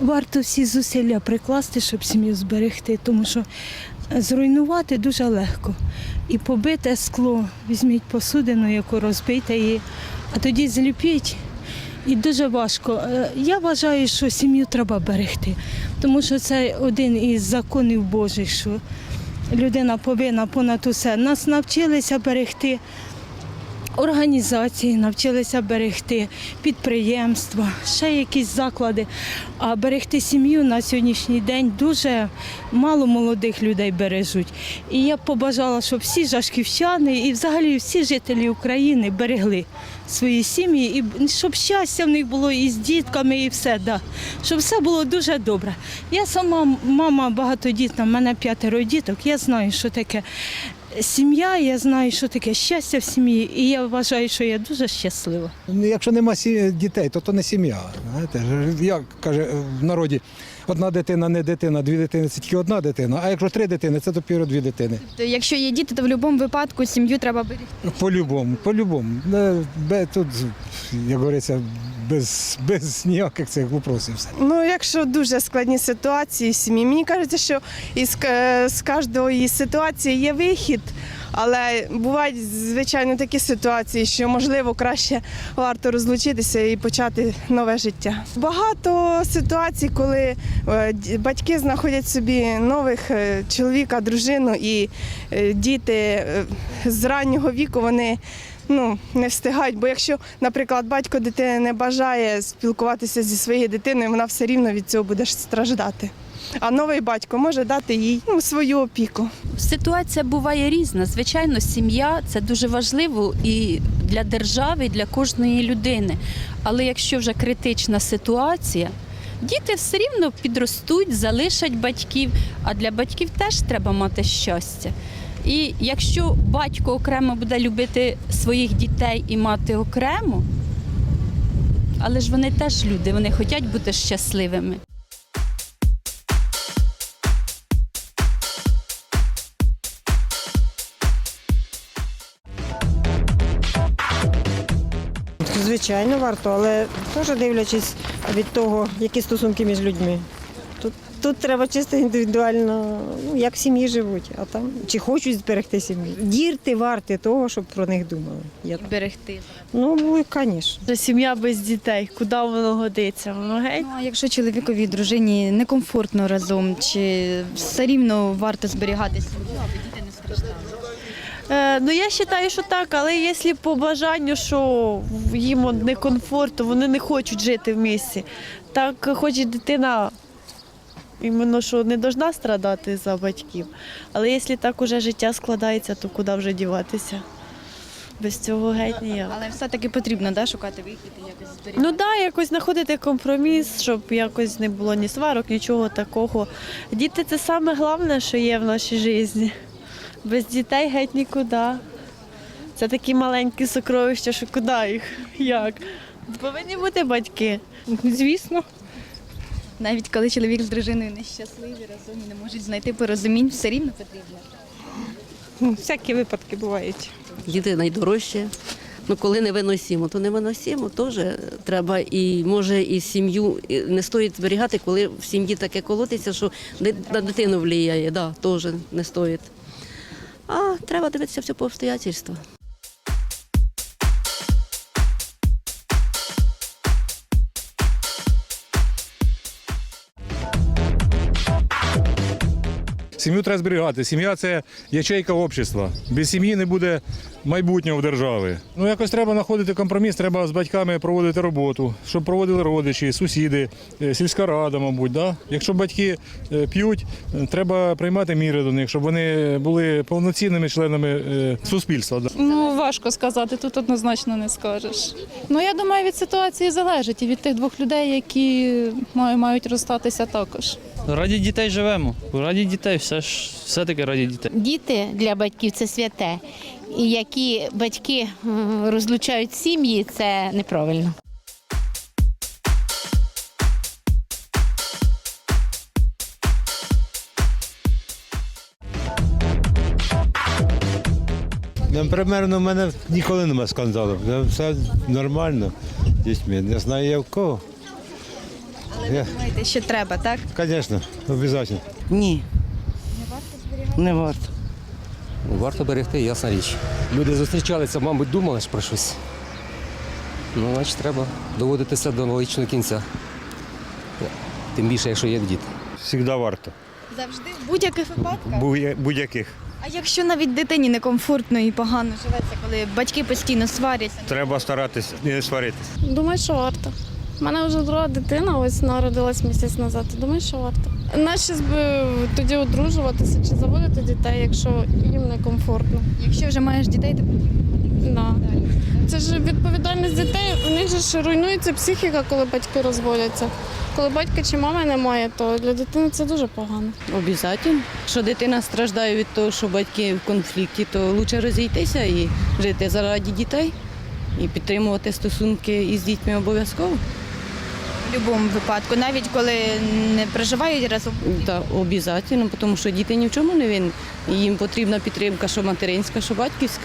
варто всі зусилля прикласти, щоб сім'ю зберегти, тому що зруйнувати дуже легко. І побите скло, візьміть посудину, яку розбийте її, а тоді зліпіть. І дуже важко. Е, Я вважаю, що сім'ю треба берегти, тому що це один із законів Божих, що людина повинна понад усе. Нас навчилися берегти організації, навчилися берегти підприємства, ще якісь заклади. А берегти сім'ю на сьогоднішній день дуже мало молодих людей бережуть. І я б побажала, щоб всі жашківчани і взагалі всі жителі України берегли свої сім'ї, і щоб щастя в них було і з дітками, і все, да. щоб все було дуже добре. Я сама мама багатодітна, в мене п'ятеро діток, я знаю, що таке сім'я, я знаю, що таке щастя в сім'ї, і я вважаю, що я дуже щаслива. Ну, Якщо нема сі- дітей, то то не сім'я. Знаєте, як каже в народі, одна дитина не дитина, дві дитини це тільки одна дитина. А якщо три дитини, це допіру дві дитини. Якщо є діти, то в будь-якому випадку сім'ю треба берегти. По-любому, по-любому. Тут, як говориться, без, без ніяких цих вопросів. Ну, якщо дуже складні ситуації сім'ї, мені кажеться, що із, з кожної ситуації є вихід, але бувають звичайно такі ситуації, що можливо краще варто розлучитися і почати нове життя. Багато ситуацій, коли е, батьки знаходять собі нових е, чоловіка, дружину і е, діти з раннього віку вони ну, не встигають. Бо якщо, наприклад, батько дитини не бажає спілкуватися зі своєю дитиною, вона все рівно від цього буде страждати. А новий батько може дати їй ну, свою опіку. Ситуація буває різна. Звичайно, сім'я це дуже важливо і для держави, і для кожної людини. Але якщо вже критична ситуація, діти все рівно підростуть, залишать батьків, а для батьків теж треба мати щастя. І якщо батько окремо буде любити своїх дітей і мати окремо, але ж вони теж люди, вони хочуть бути щасливими. Звичайно, варто, але теж дивлячись від того, які стосунки між людьми. Тут, треба чисто індивідуально, ну, як в сім'ї живуть, а там чи хочуть зберегти сім'ю. Дірти варті того, щоб про них думали. Я, Берегти. ну, ну, звісно. Сім'я без дітей, куди воно годиться? Воно геть. Ну, а якщо чоловікові дружині некомфортно разом, чи все рівно варто зберігати сім'ю, аби діти не страждали? Е, ну я вважаю, що так, але якщо по бажанню, що їм некомфортно, вони не хочуть жити в місті, так хоче дитина. Іменно що не повинна страдати за батьків. Але якщо так уже життя складається, то куди вже діватися? Без цього геть ніяк. Але все-таки потрібно да, шукати вихід і якось зберігати. Ну так, да, якось знаходити компроміс, щоб якось не було ні сварок, нічого такого. Діти це саме головне, що є в нашій житті. Без дітей геть нікуди. Це такі маленькі сокровища, що куди їх? Як? Повинні бути батьки. Звісно. Навіть коли чоловік з дружиною нещасливі разом і не можуть знайти порозумінь, все рівно потрібно. Ну, Всякі випадки бувають. Діти найдорожче. Ну, коли не виносимо, то не виносимо, теж треба і може і сім'ю і не стоїть зберігати, коли в сім'ї таке колотиться, що на дитину влияє, да, теж не стоїть. А треба дивитися все по обстоятельствах. Сім'ю треба зберігати. Сім'я це ячейка общества. Без сім'ї не буде майбутнього в держави. Ну якось треба знаходити компроміс, треба з батьками проводити роботу, щоб проводили родичі, сусіди, е, сільська рада, мабуть. Да? Якщо батьки е, п'ють, е, треба приймати міри до них, щоб вони були повноцінними членами суспільства. Да? Ну, важко сказати, тут однозначно не скажеш. Ну, я думаю, від ситуації залежить і від тих двох людей, які мають розстатися також. Раді дітей живемо. Раді дітей, все ж все-таки раді дітей. Діти для батьків це святе. І які батьки розлучають сім'ї, це неправильно. Примерно, в мене ніколи немає скандалів. Все нормально з дітьми. Не знаю я в кого. Я, Думаєте, що треба, так? звісно, обов'язково. Ні. Не варто. Варто берегти, ясна річ. Люди зустрічалися, мабуть, думали ж про щось. Ну, значить, треба доводити все до логічного кінця. Тим більше, якщо є діти. Завжди варто. Завжди в будь-яких випадках. Будь-яких. А якщо навіть дитині некомфортно і погано живеться, коли батьки постійно сваряться, Треба старатися не сваритися. Думаю, що варто. У мене вже друга дитина, ось народилась місяць назад. Думаю, що варто. Наші би тоді одружуватися чи заводити дітей, якщо їм некомфортно. якщо вже маєш дітей, то Да. Це ж відповідальність дітей. У них же ж руйнується психіка, коли батьки розводяться. Коли батька чи мами немає, то для дитини це дуже погано. Обов'язково. Якщо дитина страждає від того, що батьки в конфлікті, то краще розійтися і жити заради дітей і підтримувати стосунки із дітьми обов'язково. В будь-якому випадку, навіть коли не проживають разом. Так, обов'язково, тому що діти ні в чому не винні. Їм потрібна підтримка, що материнська, що батьківська.